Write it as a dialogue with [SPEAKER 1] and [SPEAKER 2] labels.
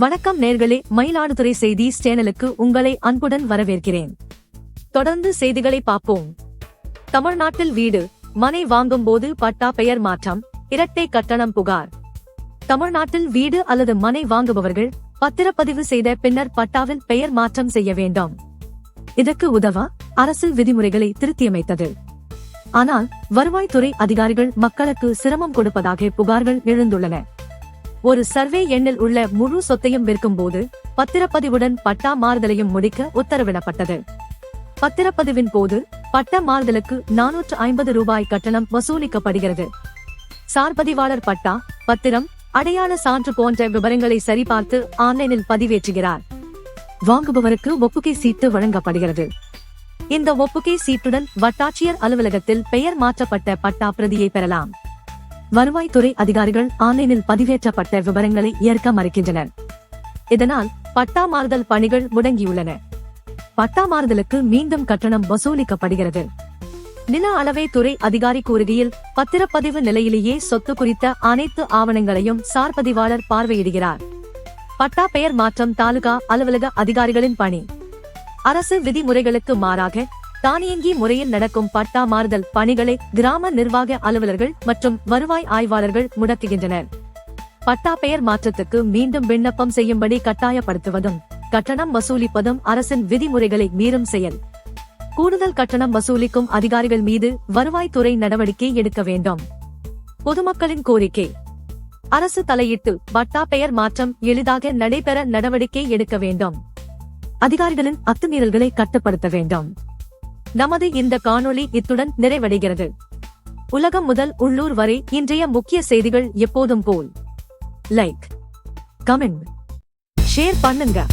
[SPEAKER 1] வணக்கம் நேர்களே மயிலாடுதுறை செய்தி சேனலுக்கு உங்களை அன்புடன் வரவேற்கிறேன். தொடர்ந்து செய்திகளை பார்ப்போம். தமிழ்நாட்டில் வீடு மனை வாங்கும் போது பட்டா பெயர் மாற்றம் இரட்டை கட்டணம் புகார். தமிழ்நாட்டில் வீடு அல்லது மனை வாங்குபவர்கள் பத்திரப்பதிவு செய்த பின்னர் பட்டாவில் பெயர் மாற்றம் செய்ய வேண்டும். இதற்கு உதவ அரசு விதிமுறைகளை திருத்தியமைத்தது. ஆனால் வருவாய்த்துறை அதிகாரிகள் மக்களுக்கு சிரமம் கொடுப்பதாக புகார்கள் எழுந்துள்ளன. ஒரு சர்வே எண்ணில் உள்ள முழு சொத்தையும் விற்கும்போது பத்திரப்பதிவுடன் பட்டா மாறுதலையும் முடிக்க உத்தரவிடப்பட்டது. பத்திரப்பதிவின் போது பட்ட மாறுதலுக்கு நானூற்று ஐம்பது ரூபாய் கட்டணம் வசூலிக்கப்படுகிறது. சார்பதிவாளர் பட்டா பத்திரம் அடையாள சான்று போன்ற விவரங்களை சரிபார்த்து ஆன்லைனில் பதிவேற்றுகிறார். வாங்குபவருக்கு ஒப்புகை சீட்டு வழங்கப்படுகிறது. இந்த ஒப்புகை சீட்டுடன் வட்டாட்சியர் அலுவலகத்தில் பெயர் மாற்றப்பட்ட பட்டா பிரதியை பெறலாம். வருவாய்த்துறை அதிகாரிகள் ஆன்லைனில் பதிவேற்றப்பட்ட விவரங்களை ஏற்க மறுக்கின்றனர். இதனால் பட்டா மாறுதல் பணிகள் முடங்கியுள்ளன. பட்டா மாறுதலுக்கு மீண்டும் கட்டணம் வசூலிக்கப்படுகிறது. நில அளவை துறை அதிகாரி கூறுகையில் பத்திரப்பதிவு நிலையிலேயே சொத்து குறித்த அனைத்து ஆவணங்களையும் சார்பதிவாளர் பார்வையிடுகிறார். பட்டா பெயர் மாற்றம் தாலுகா அலுவலக அதிகாரிகளின் பணி. அரசு விதிமுறைகளுக்கு மாறாக தானியங்கி முறையில் நடக்கும் பட்டா மாறுதல் பணிகளை கிராம நிர்வாக அலுவலர்கள் மற்றும் வருவாய் ஆய்வாளர்கள் முடக்குகின்றனர். பட்டா பெயர் மாற்றத்துக்கு மீண்டும் விண்ணப்பம் செய்யும்படி கட்டாயப்படுத்துவதும் கட்டணம் வசூலிப்பதும் அரசின் விதிமுறைகளை மீறும் செயல். கூடுதல் கட்டணம் வசூலிக்கும் அதிகாரிகள் மீது வருவாய்த்துறை நடவடிக்கை எடுக்க வேண்டும். பொதுமக்களின் கோரிக்கை. அரசு தலையிட்டு பட்டா பெயர் மாற்றம் எளிதாக நடைபெற நடவடிக்கை எடுக்க வேண்டும். அதிகாரிகளின் அத்துமீறல்களை கட்டுப்படுத்த வேண்டும். நமது இந்த காணொளி இத்துடன் நிறைவடைகிறது. உலகம் முதல் உள்ளூர் வரை இன்றைய முக்கிய செய்திகள் எப்போதும் போல். லைக் கமெண்ட் ஷேர் பண்ணுங்க.